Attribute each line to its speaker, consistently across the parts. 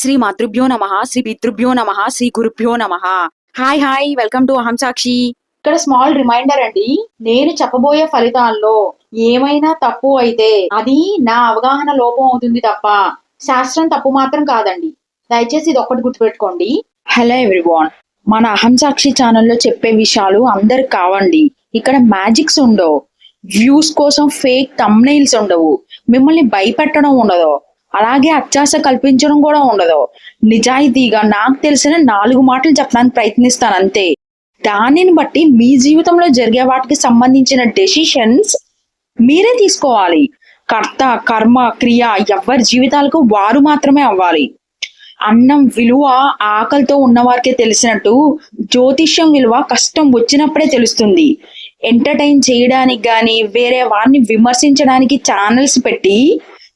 Speaker 1: శ్రీ మాతృభ్యో నమ శ్రీ పితృభ్యో నమ శ్రీ గురుభ్యో నమ. హాయ్ హాయ్ వెల్కమ్ టు అహం సాక్షి
Speaker 2: ఇక్కడ స్మాల్ రిమైండర్ అండి నేను చెప్పబోయే ఫలితాల్లో ఏమైనా తప్పు అయితే అది నా అవగాహన లోపం అవుతుంది తప్ప శాస్త్రం తప్పు మాత్రం కాదండి. దయచేసి ఇది ఒక్కటి గుర్తుపెట్టుకోండి.
Speaker 1: హలో ఎవ్రీవాన్ మన అహం సాక్షి ఛానల్లో చెప్పే విషయాలు అందరికి కావండి. ఇక్కడ మ్యాజిక్స్ ఉండవు. వ్యూస్ కోసం ఫేక్ తమ్నైల్స్ ఉండవు. మిమ్మల్ని భయపెట్టడం ఉండదు. అలాగే అత్యాస కల్పించడం కూడా ఉండదు. నిజాయితీగా నాకు తెలిసిన నాలుగు మాటలు చెప్పడానికి ప్రయత్నిస్తాను అంతే. దానిని బట్టి మీ జీవితంలో జరిగే వాటికి సంబంధించిన డెసిషన్స్ మీరే తీసుకోవాలి. కర్త కర్మ క్రియ ఎవరి జీవితాలకు వారు మాత్రమే అవ్వాలి. అన్నం విలువ ఆకలితో ఉన్నవారికే తెలిసినట్టు జ్యోతిష్యం విలువ కష్టం వచ్చినప్పుడే తెలుస్తుంది. ఎంటర్టైన్ చేయడానికి కానీ వేరే వారిని విమర్శించడానికి ఛానల్స్ పెట్టి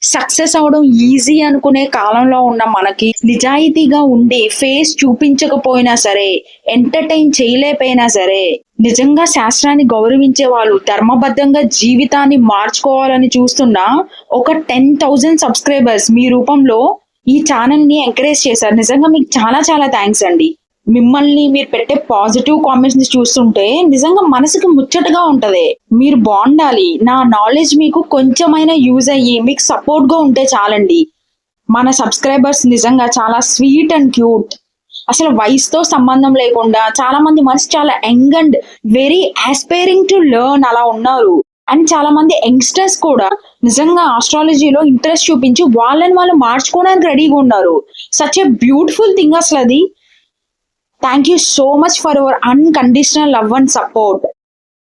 Speaker 1: సక్సెస్ అవడం ఈజీ అనుకునే కాలంలో ఉన్న మనకి నిజాయితీగా ఉండి ఫేస్ చూపించకపోయినా సరే ఎంటర్టైన్ చేయలేకపోయినా సరే నిజంగా శాస్త్రాన్ని గౌరవించే వాళ్ళు ధర్మబద్ధంగా జీవితాన్ని మార్చుకోవాలని చూస్తున్న ఒక టెన్ థౌజండ్ సబ్స్క్రైబర్స్ మీ రూపంలో ఈ ఛానల్ని ఎంకరేజ్ చేశారు. నిజంగా మీకు చాలా చాలా థ్యాంక్స్ అండి. మిమ్మల్ని మీరు పెట్టే పాజిటివ్ కామెంట్స్ని చూస్తుంటే నిజంగా మనసుకి ముచ్చటగా ఉంటది. మీరు బాగుండాలి. నా నాలెడ్జ్ మీకు కొంచెమైనా యూజ్ అయ్యి మీకు సపోర్ట్గా ఉంటే చాలండి. మన సబ్స్క్రైబర్స్ నిజంగా చాలా స్వీట్ అండ్ క్యూట్ అసలు వయసుతో సంబంధం లేకుండా చాలా మంది మనసు చాలా young and very aspiring to learn అలా ఉన్నారు. అండ్ చాలా మంది యంగ్స్టర్స్ కూడా నిజంగా ఆస్ట్రాలజీలో ఇంట్రెస్ట్ చూపించి వాళ్ళని వాళ్ళు మార్చుకోవడానికి రెడీగా ఉన్నారు. సచ్ ఎ బ్యూటిఫుల్ థింగ్ అసలు అది thank you so much for your unconditional love and support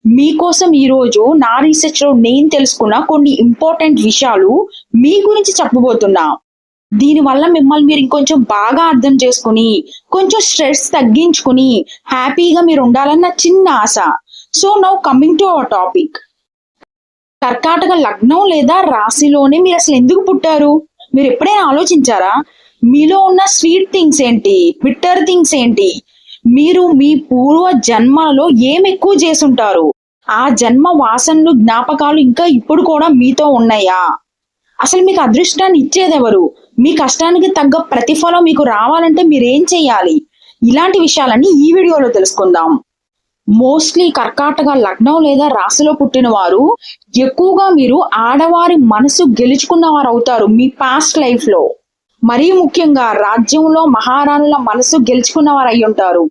Speaker 1: మీకోసం ఈరోజు నా రీసెర్చ్లో నేను తెలుసుకున్న కొన్ని ఇంపార్టెంట్ విషయాలు మీ గురించి చెప్పబోతున్నా. దీనివల్ల మిమ్మల్ని మీరు ఇంకొంచెం బాగా అర్థం చేసుకుని కొంచెం స్ట్రెస్ తగ్గించుకుని హ్యాపీగా మీరు ఉండాలన్న చిన్న ఆశ. So now coming to our topic కర్కాటక లగ్నం లేదా రాశిలోనే మీరు అసలు ఎందుకు పుట్టారు? మీరు ఎప్పుడైనా ఆలోచించారా? మీలో ఉన్న స్వీట్ థింగ్స్ ఏంటి? బిట్టర్ థింగ్స్ ఏంటి? మీరు మీ పూర్వ జన్మలో ఏం ఎక్కువ చేసుంటారు? ఆ జన్మ వాసనలు జ్ఞాపకాలు ఇంకా ఇప్పుడు కూడా మీతో ఉన్నాయా? అసలు మీకు అదృష్టాన్ని ఇచ్చేదెవరు? మీ కష్టానికి తగ్గ ప్రతిఫలం మీకు రావాలంటే మీరేం చేయాలి? ఇలాంటి విషయాలన్నీ ఈ వీడియోలో తెలుసుకుందాం. మోస్ట్లీ కర్కాటక లగ్నం లేదా రాశిలో పుట్టిన వారు ఎక్కువగా మీరు ఆడవారి మనసు గెలుచుకున్న వారు అవుతారు మీ పాస్ట్ లైఫ్లో మరీ ముఖ్యంగా రాజ్యంలో మహారాణుల మనసు గెలుచుకున్న వారు అయి ఉంటారు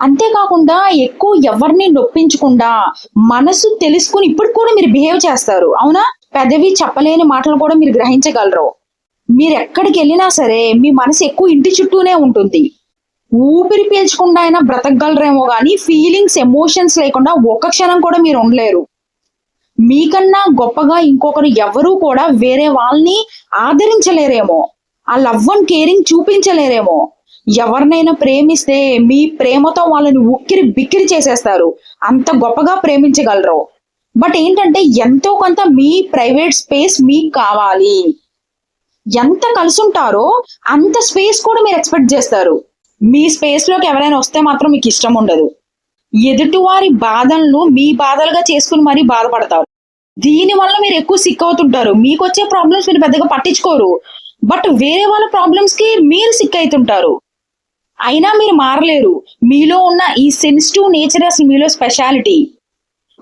Speaker 1: అంతేకాకుండా ఎక్కువ ఎవరిని నొప్పించకుండా మనసు తెలుసుకుని ఇప్పుడు కూడా మీరు బిహేవ్ చేస్తారు. అవునా? పెదవి చెప్పలేని మాటలు కూడా మీరు గ్రహించగలరు. మీరు ఎక్కడికి వెళ్ళినా సరే మీ మనసు ఎక్కువ ఇంటి చుట్టూనే ఉంటుంది. ఊపిరి పీల్చకుండా అయినా బ్రతకగలరేమో కానీ ఫీలింగ్స్ ఎమోషన్స్ లేకుండా ఒక క్షణం కూడా మీరు ఉండలేరు. మీకన్నా గొప్పగా ఇంకొకరు ఎవరూ కూడా వేరే వాళ్ళని ఆదరించలేరేమో. ఆ లవ్ అండ్ కేరింగ్ చూపించలేరేమో. ఎవరినైనా ప్రేమిస్తే మీ ప్రేమతో వాళ్ళని ఉక్కిరి బిక్కిరి చేసేస్తారు. అంత గొప్పగా ప్రేమించగలరు. బట్ ఏంటంటే ఎంతో కొంత మీ ప్రైవేట్ స్పేస్ మీకు కావాలి. ఎంత కలుసుంటారో అంత స్పేస్ కూడా మీరు ఎక్స్పెక్ట్ చేస్తారు. మీ స్పేస్లోకి ఎవరైనా వస్తే మాత్రం మీకు ఇష్టం ఉండదు. ఎదుటివారి బాధలను మీ బాధలుగా చేసుకుని మరీ బాధపడతారు. దీని వల్ల మీరు ఎక్కువ సిక్ అవుతుంటారు. మీకు వచ్చే ప్రాబ్లమ్స్ మీరు పెద్దగా పట్టించుకోరు. బట్ వేరే వాళ్ళ ప్రాబ్లమ్స్కి మీరు సిక్ అవుతుంటారు అయినా మీరు మారలేరు. మీలో ఉన్న ఈ సెన్సిటివ్ నేచర్ అసలు మీలో స్పెషాలిటీ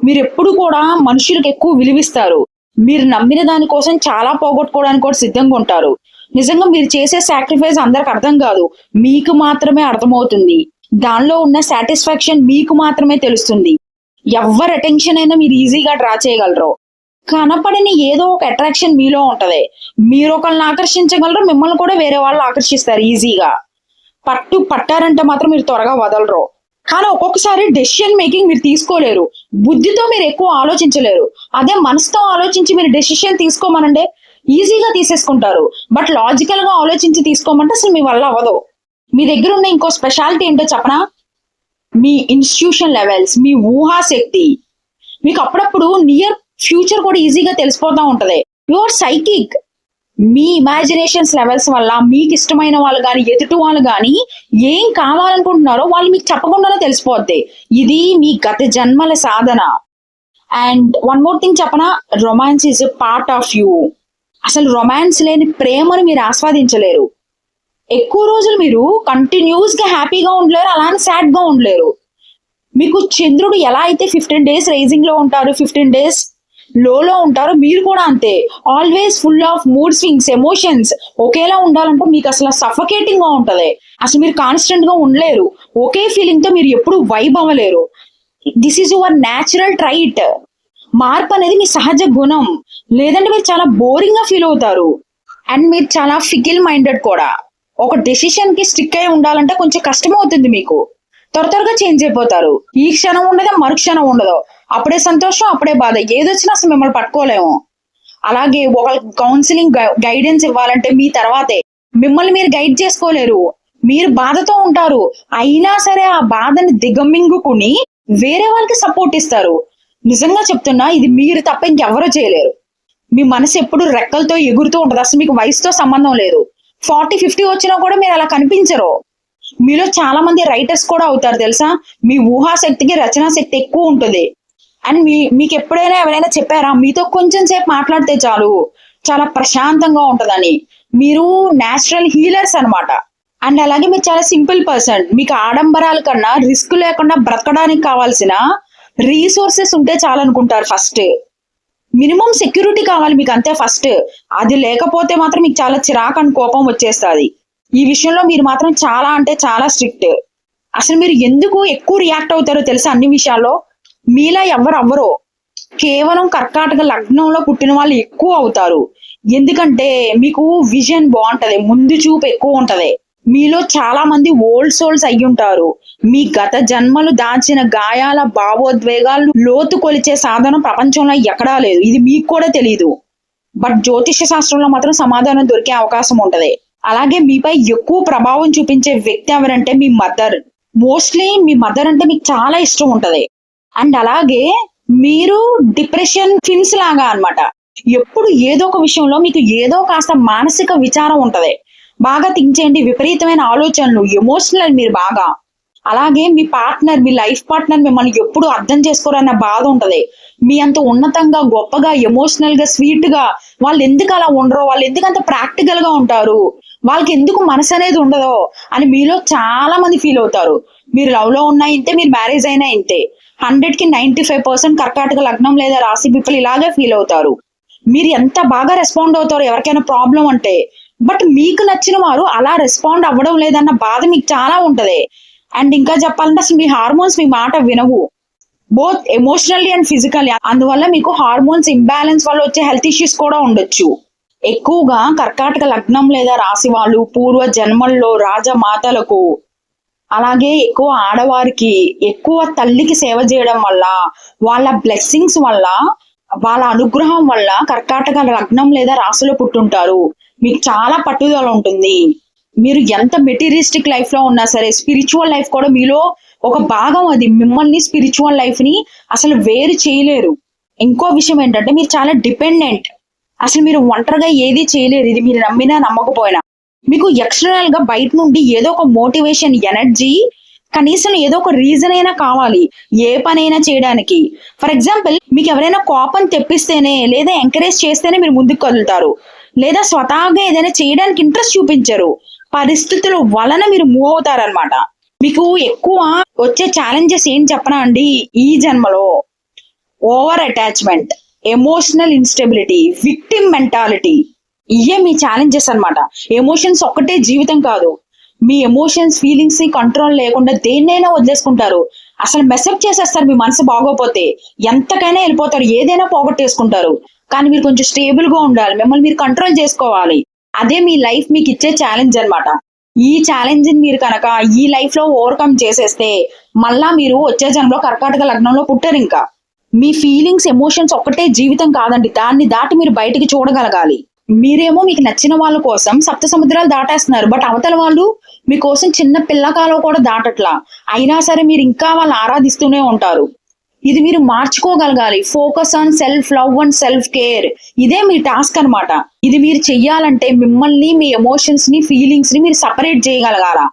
Speaker 1: మీరు ఎప్పుడు కూడా మనుషులకు ఎక్కువ విలువిస్తారు. మీరు నమ్మిన దానికోసం చాలా పోగొట్టుకోవడానికి కూడా సిద్ధంగా ఉంటారు. నిజంగా మీరు చేసే సాక్రిఫైస్ అందరికి అర్థం కాదు. మీకు మాత్రమే అర్థమవుతుంది. దానిలో ఉన్న సాటిస్ఫాక్షన్ మీకు మాత్రమే తెలుస్తుంది. ఎవరి అటెన్షన్ అయినా మీరు ఈజీగా డ్రా చేయగలరు. కనపడని ఏదో ఒక అట్రాక్షన్ మీలో ఉంటది. మీరు ఒకళ్ళని ఆకర్షించగలరు మిమ్మల్ని కూడా వేరే వాళ్ళు ఆకర్షిస్తారు ఈజీగా. పట్టు పట్టారంటే మాత్రం మీరు త్వరగా వదలరు. కానీ ఒక్కొక్కసారి డెసిషన్ మేకింగ్ మీరు తీసుకోలేరు. బుద్ధితో మీరు ఎక్కువ ఆలోచించలేరు. అదే మనసుతో ఆలోచించి మీరు డెసిషన్ తీసుకోమనంటే ఈజీగా తీసేసుకుంటారు. బట్ లాజికల్గా ఆలోచించి తీసుకోమంటే అసలు మీ వల్ల అవ్వదు. మీ దగ్గర ఉన్న ఇంకో స్పెషాలిటీ ఏంటో చెప్పనా? మీ ఇన్స్టిట్యూషన్ లెవెల్స్ మీ ఊహాశక్తి. మీకు అప్పుడప్పుడు నియర్ ఫ్యూచర్ కూడా ఈజీగా తెలిసిపోతా ఉంటది. యువర్ సైకిక్ మీ ఇమాజినేషన్స్ లెవెల్స్ వల్ల మీకు ఇష్టమైన వాళ్ళు కానీ ఎదుటి వాళ్ళు కానీ ఏం కావాలనుకుంటున్నారో వాళ్ళు మీకు చెప్పకుండానే తెలిసిపోద్ది. ఇది మీ గత జన్మల సాధన. అండ్ వన్ మోర్ థింగ్ చెప్పనా? Romance is part of you అసలు రొమాన్స్ లేని ప్రేమను మీరు ఆస్వాదించలేరు. ఎక్కువ రోజులు మీరు కంటిన్యూస్గా హ్యాపీగా ఉండలేరు అలానే సాడ్గా ఉండలేరు. మీకు చంద్రుడు ఎలా అయితే ఫిఫ్టీన్ డేస్ రైజింగ్లో ఉంటారు ఫిఫ్టీన్ డేస్ లోలో ఉంటారో మీరు కూడా అంతే. Always full of mood swings emotions ఒకేలా ఉండాలంటే మీకు అసలు సఫకేటింగ్గా ఉంటది. అసలు మీరు కాన్స్టెంట్గా ఉండలేరు. ఒకే ఫీలింగ్తో మీరు ఎప్పుడు vibe అవ్వలేరు. This is your natural trait మార్పు అనేది మీ సహజ గుణం. లేదంటే మీరు చాలా బోరింగ్గా ఫీల్ అవుతారు. అండ్ మీరు చాలా ఫికిల్ మైండెడ్ కూడా. ఒక డెసిషన్కి స్టిక్ అయి ఉండాలంటే కొంచెం కష్టం అవుతుంది మీకు. త్వర త్వరగా చేంజ్ అయిపోతారు. ఈ క్షణం ఉండదు? మరు క్షణం ఉండదు. అప్పుడే సంతోషం అప్పుడే బాధ. ఏదొచ్చినా అసలు మిమ్మల్ని పట్టుకోలేము. అలాగే వాళ్ళకి కౌన్సిలింగ్ గైడెన్స్ ఇవ్వాలంటే మీ తర్వాతే. మిమ్మల్ని మీరు గైడ్ చేసుకోలేరు. మీరు బాధతో ఉంటారు. అయినా సరే ఆ బాధని దిగమింగుకుని వేరే వాళ్ళకి సపోర్ట్ ఇస్తారు. నిజంగా చెప్తున్నా ఇది మీరు తప్ప ఇంకెవరో చేయలేరు. మీ మనసు ఎప్పుడు రెక్కలతో ఎగురుతూ ఉంటుంది. అసలు మీకు వయసుతో సంబంధం లేదు. ఫార్టీ ఫిఫ్టీ వచ్చినా కూడా మీరు అలా కనిపించరు. మీలో చాలా మంది రైటర్స్ కూడా అవుతారు తెలుసా? మీ ఊహాశక్తికి రచనా శక్తి ఎక్కువ ఉంటుంది. అండ్ మీ మీకు ఎప్పుడైనా ఎవరైనా చెప్పారా? మీతో కొంచెం సేపు మాట్లాడితే చాలు. చాలా ప్రశాంతంగా ఉంటదని. మీరు నేచురల్ హీలర్స్ అన్నమాట. అండ్ అలాగే మీరు చాలా సింపుల్ పర్సన్ మీకు ఆడంబరాల కన్నా రిస్క్ లేకుండా బ్రతకడానికి కావాల్సిన రీసోర్సెస్ ఉంటే చాలనుకుంటారు ఫస్ట్ మినిమం సెక్యూరిటీ కావాలి మీకు అంతే ఫస్ట్ అది లేకపోతే మాత్రం మీకు చాలా చిరాకు అని కోపం వచ్చేస్తుంది. ఈ విషయంలో మీరు మాత్రం చాలా అంటే చాలా స్ట్రిక్ట్ అసలు మీరు ఎందుకు ఎక్కువ రియాక్ట్ అవుతారో తెలుసా అన్ని విషయాల్లో? మీలా ఎవరు అవ్వరు కేవలం కర్కాటక లగ్నంలో పుట్టిన వాళ్ళు ఎక్కువ అవుతారు. ఎందుకంటే మీకు విజన్ బాగుంటది ముందు చూపు ఎక్కువ ఉంటది. మీలో చాలా మంది ఓల్డ్ సోల్స్ అయ్యి ఉంటారు. మీ గత జన్మలు దాచిన గాయాల భావోద్వేగాలు లోతు కొలిచే సాధనం ప్రపంచంలో ఎక్కడా లేదు. ఇది మీకు కూడా తెలియదు బట్ జ్యోతిష శాస్త్రంలో మాత్రం సమాధానం దొరికే అవకాశం ఉంటది. అలాగే మీపై ఎక్కువ ప్రభావం చూపించే వ్యక్తి ఎవరంటే మీ మదర్. మోస్ట్లీ మీ మదర్ అంటే మీకు చాలా ఇష్టం ఉంటది. అండ్ అలాగే మీరు డిప్రెషన్ ఫిన్స్ లాగా అన్నమాట. ఎప్పుడు ఏదో ఒక విషయంలో మీకు ఏదో కాస్త మానసిక విచారం ఉంటది. బాగా థింక్ చేయండి విపరీతమైన ఆలోచనలు ఎమోషనల్ మీరు బాగా. అలాగే మీ పార్ట్నర్ మీ లైఫ్ పార్ట్నర్ మిమ్మల్ని ఎప్పుడు అర్థం చేసుకోరన్న బాధ ఉంటది. మీ అంత ఉన్నతంగా గొప్పగా ఎమోషనల్గా స్వీట్గా వాళ్ళు ఎందుకు అలా ఉండరో వాళ్ళు ఎందుకు అంత ప్రాక్టికల్గా ఉంటారు వాళ్ళకి ఎందుకు మనసు అనేది ఉండదో అని మీలో చాలా మంది ఫీల్ అవుతారు. మీరు లవ్లో ఉన్నా ఇంతే మీరు మ్యారేజ్ అయినా ఇంతే. హండ్రెడ్కి నైన్టీ ఫైవ్ పర్సెంట్ కర్కాటక లగ్నం లేదా రాశి పీపుల్ ఇలాగే ఫీల్ అవుతారు. మీరు ఎంత బాగా రెస్పాండ్ అవుతారు ఎవరికైనా ప్రాబ్లం అంటే బట్ మీకు నచ్చిన వారు అలా రెస్పాండ్ అవ్వడం లేదన్న బాధ మీకు చాలా ఉంటది. అండ్ ఇంకా చెప్పాలంటే అసలు మీ హార్మోన్స్ మీ మాట వినవు. బోత్ ఎమోషనల్లీ అండ్ ఫిజికల్లీ అందువల్ల మీకు హార్మోన్స్ ఇంబ్యాలెన్స్ వల్ల వచ్చే హెల్త్ ఇష్యూస్ కూడా ఉండొచ్చు. ఎక్కువగా కర్కాటక లగ్నం లేదా రాశి వాళ్ళు పూర్వ జన్మల్లో రాజమాతలకు అలాగే ఎక్కువ ఆడవారికి ఎక్కువ తల్లికి సేవ చేయడం వల్ల వాళ్ళ బ్లెస్సింగ్స్ వల్ల వాళ్ళ అనుగ్రహం వల్ల కర్కాటక లగ్నం లేదా రాశిలో పుట్టుంటారు. మీకు చాలా పట్టుదల ఉంటుంది. మీరు ఎంత మెటీరియలిస్టిక్ లైఫ్లో ఉన్నా సరే స్పిరిచువల్ లైఫ్ కూడా మీలో ఒక భాగం అది. మిమ్మల్ని స్పిరిచువల్ లైఫ్ని అసలు వేరు చేయలేరు. ఇంకో విషయం ఏంటంటే మీరు చాలా డిపెండెంట్ అసలు మీరు ఒంటరిగా ఏది చేయలేరు. ఇది మీరు నమ్మినా నమ్మకపోయినా. మీకు ఎక్స్టర్నల్గా బయట నుండి ఏదో ఒక మోటివేషన్ ఎనర్జీ కనీసం ఏదో ఒక రీజన్ అయినా కావాలి ఏ పనైనా చేయడానికి. ఫర్ ఎగ్జాంపుల్ మీకు ఎవరైనా కోపం తెప్పిస్తేనే లేదా ఎంకరేజ్ చేస్తేనే మీరు ముందుకు కదులుతారు. లేదా స్వతహాగా ఏదైనా చేయడానికి ఇంట్రెస్ట్ చూపించరు. పరిస్థితుల వలన మీరు మూవ్ అవుతారనమాట మీకు ఎక్కువ వచ్చే ఛాలెంజెస్ ఏం చెప్పనా అండి? ఈ జన్మలో over attachment emotional instability victim mentality ఇవే మీ ఛాలెంజెస్ అన్నమాట. ఎమోషన్స్ ఒక్కటే జీవితం కాదు. మీ ఎమోషన్స్ ఫీలింగ్స్ని కంట్రోల్ లేకుండా దేన్నైనా వదిలేసుకుంటారు. అసలు మెసేజ్ చేసేస్తారు మీ మనసు బాగోపోతే. ఎంతకైనా వెళ్ళిపోతారు ఏదైనా పోగొట్టేసుకుంటారు. కానీ మీరు కొంచెం స్టేబుల్గా ఉండాలి. మిమ్మల్ని మీరు కంట్రోల్ చేసుకోవాలి. అదే మీ లైఫ్ మీకు ఇచ్చే ఛాలెంజ్ అనమాట ఈ ఛాలెంజ్ మీరు కనుక ఈ లైఫ్లో ఓవర్కమ్ చేసేస్తే మళ్ళా మీరు వచ్చే జన్మలో కర్కాటక లగ్నంలో పుట్టారు ఇంకా. మీ ఫీలింగ్స్ ఎమోషన్స్ ఒక్కటే జీవితం కాదండి. దాన్ని దాటి మీరు బయటికి చూడగలగాలి. మీరేమో మీకు నచ్చిన వాళ్ళ కోసం సప్త సముద్రాలు దాటేస్తున్నారు బట్ అవతల వాళ్ళు మీకోసం చిన్న పిల్లకాలో కూడా దాటట్లా. అయినా సరే మీరు ఇంకా వాళ్ళు ఆరాధిస్తూనే ఉంటారు. ఇది మీరు మార్చుకోగలగాలి. Focus on self love and self care ఇదే మీ టాస్క్ అన్నమాట. ఇది మీరు చెయ్యాలంటే మిమ్మల్ని మీ ఎమోషన్స్ని ఫీలింగ్స్ని మీరు సపరేట్ చేయగలగాల.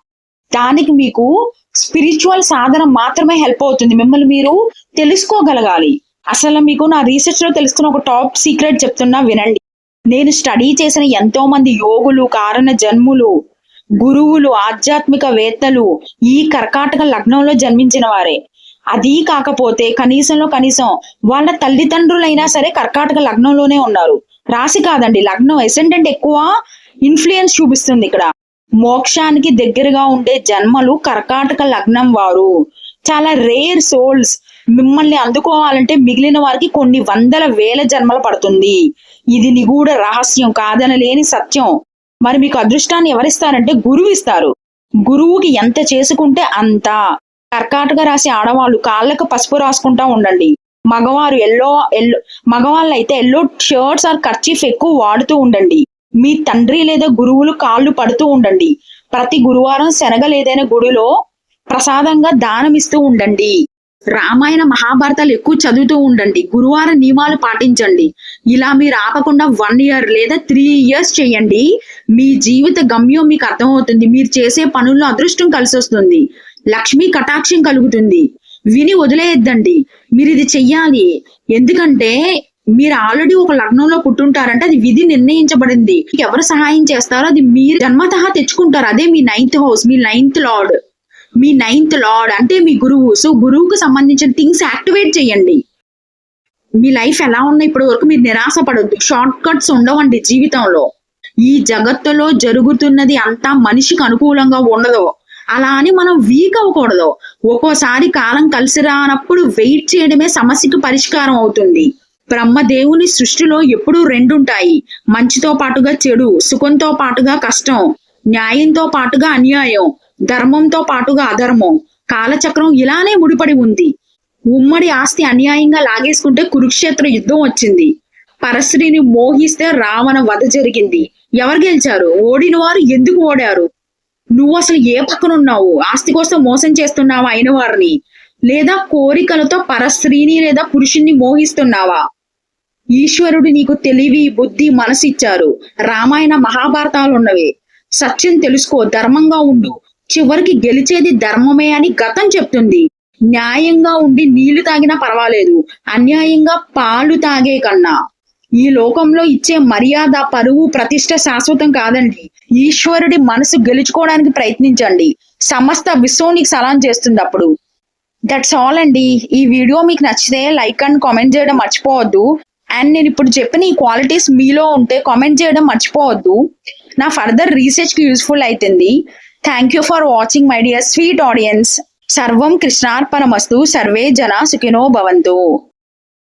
Speaker 1: దానికి మీకు స్పిరిచువల్ సాధన మాత్రమే హెల్ప్ అవుతుంది. మిమ్మల్ని మీరు తెలుసుకోగలగాలి. అసలు మీకు నా రీసెర్చ్లో తెలుసుకున్న ఒక టాప్ సీక్రెట్ చెప్తున్నా వినండి. నేను స్టడీ చేసిన ఎంతో మంది యోగులు కారణ జన్ములు గురువులు ఆధ్యాత్మిక వేత్తలు ఈ కర్కాటక లగ్నంలో జన్మించిన వారే. అది కాకపోతే కనీసంలో కనీసం వాళ్ళ తల్లిదండ్రులైనా సరే కర్కాటక లగ్నంలోనే ఉన్నారు. రాశి కాదండి లగ్నం ఎసెండెంట్ ఎక్కువ ఇన్ఫ్లుయెన్స్ చూపిస్తుంది ఇక్కడ. మోక్షానికి దగ్గరగా ఉండే జన్మలు కర్కాటక లగ్నం వారు. చాలా రేర్ సోల్స్ మిమ్మల్ని అందుకోవాలంటే మిగిలిన వారికి కొన్ని వందల వేల జన్మలు పడుతుంది. ఇది నిగూఢ రహస్యం కాదనలేని సత్యం. మరి మీకు అదృష్టాన్ని ఎవరిస్తారంటే గురువు ఇస్తారు. గురువుకి ఎంత చేసుకుంటే అంత. కర్కాటక రాశి ఆడవాళ్ళు కాళ్ళకు పసుపు రాసుకుంటా ఉండండి. మగవారు ఎల్లో ఎల్లో మగవాళ్ళు అయితే ఎల్లో షర్ట్స్ ఆర్ కర్చీఫ్ ఎక్కువ వాడుతూ ఉండండి. మీ తండ్రి లేదా గురువులు కాళ్ళు పడుతూ ఉండండి. ప్రతి గురువారం శనగ లేదైన గుడిలో ప్రసాదంగా దానం ఇస్తూ ఉండండి. రామాయణ మహాభారతాలు ఎక్కువ చదువుతూ ఉండండి. గురువార నియమాలు పాటించండి. ఇలా మీరు ఆపకుండా వన్ ఇయర్ లేదా త్రీ ఇయర్స్ చేయండి. మీ జీవిత గమ్యం మీకు అర్థమవుతుంది. మీరు చేసే పనుల్లో అదృష్టం కలిసి వస్తుంది లక్ష్మీ కటాక్షం కలుగుతుంది. విని వదిలేయద్దండి. మీరు ఇది చెయ్యాలి. ఎందుకంటే మీరు ఆల్రెడీ ఒక లగ్నంలో పుట్టుంటారంటే అది విధి నిర్ణయించబడింది. మీకు ఎవరు సహాయం చేస్తారో అది మీరు జన్మతహా తెచ్చుకుంటారు. అదే మీ నైన్త్ హౌస్ మీ నైన్త్ లార్డ్ మీ నైన్త్ లార్డ్ అంటే మీ గురువు. సో గురువుకు సంబంధించిన థింగ్స్ యాక్టివేట్ చేయండి. మీ లైఫ్ ఎలా ఉన్నా ఇప్పటి వరకు మీరు నిరాశ పడొద్దు షార్ట్ కట్స్ ఉండవండి జీవితంలో. ఈ జగత్తులో జరుగుతున్నది అంతా మనిషికి అనుకూలంగా ఉండదు. అలా అని మనం వీక్ అవ్వకూడదు. ఒక్కోసారి కాలం కలిసి రానప్పుడు వెయిట్ చేయడమే సమస్యకు పరిష్కారం అవుతుంది. బ్రహ్మదేవుని సృష్టిలో ఎప్పుడూ రెండుంటాయి. మంచితో పాటుగా చెడు సుఖంతో పాటుగా కష్టం న్యాయంతో పాటుగా అన్యాయం. ధర్మంతో పాటుగా అధర్మం. కాలచక్రం ఇలానే ముడిపడి ఉంది. ఉమ్మడి ఆస్తి అన్యాయంగా లాగేసుకుంటే కురుక్షేత్ర యుద్ధం వచ్చింది. పరశ్రీని మోహిస్తే రావణ వధ జరిగింది. ఎవరు గెలిచారు? ఓడిన వారు ఎందుకు ఓడారు? నువ్వు అసలు ఏ పక్కన ఉన్నావు ఆస్తి కోసం మోసం చేస్తున్నావా అయిన వారిని లేదా కోరికలతో పరస్త్రీని లేదా పురుషుణ్ణి మోహిస్తున్నావా? ఈశ్వరుడు నీకు తెలివి బుద్ధి మనసు ఇచ్చారు. రామాయణ మహాభారతాలు ఉన్నవి సత్యం తెలుసుకో ధర్మంగా ఉండు. చివరికి గెలిచేది ధర్మమే అని గతం చెప్తుంది. న్యాయంగా ఉండి నీళ్ళు తాగినా పర్వాలేదు. అన్యాయంగా పాలు తాగే కన్నా. ఈ లోకంలో ఇచ్చే మర్యాద పరువు ప్రతిష్ట శాశ్వతం కాదండి. ఈశ్వరుడి మనసు గెలుచుకోవడానికి ప్రయత్నించండి. సమస్త విశ్వం నీకు సలాం చేస్తుంది అప్పుడు. దట్స్ ఆల్ అండి. ఈ వీడియో మీకు నచ్చితే లైక్ అండ్ కామెంట్ చేయడం మర్చిపోవద్దు. అండ్ నేను ఇప్పుడు చెప్పిన ఈ క్వాలిటీస్ మీలో ఉంటే కామెంట్ చేయడం మర్చిపోవద్దు. నా ఫర్దర్ రీసెర్చ్కి యూస్ఫుల్ అవుతుంది thank you for watching my dear sweet audience సర్వం కృష్ణార్పణమస్తు సర్వే జనా సుఖినో భవంతు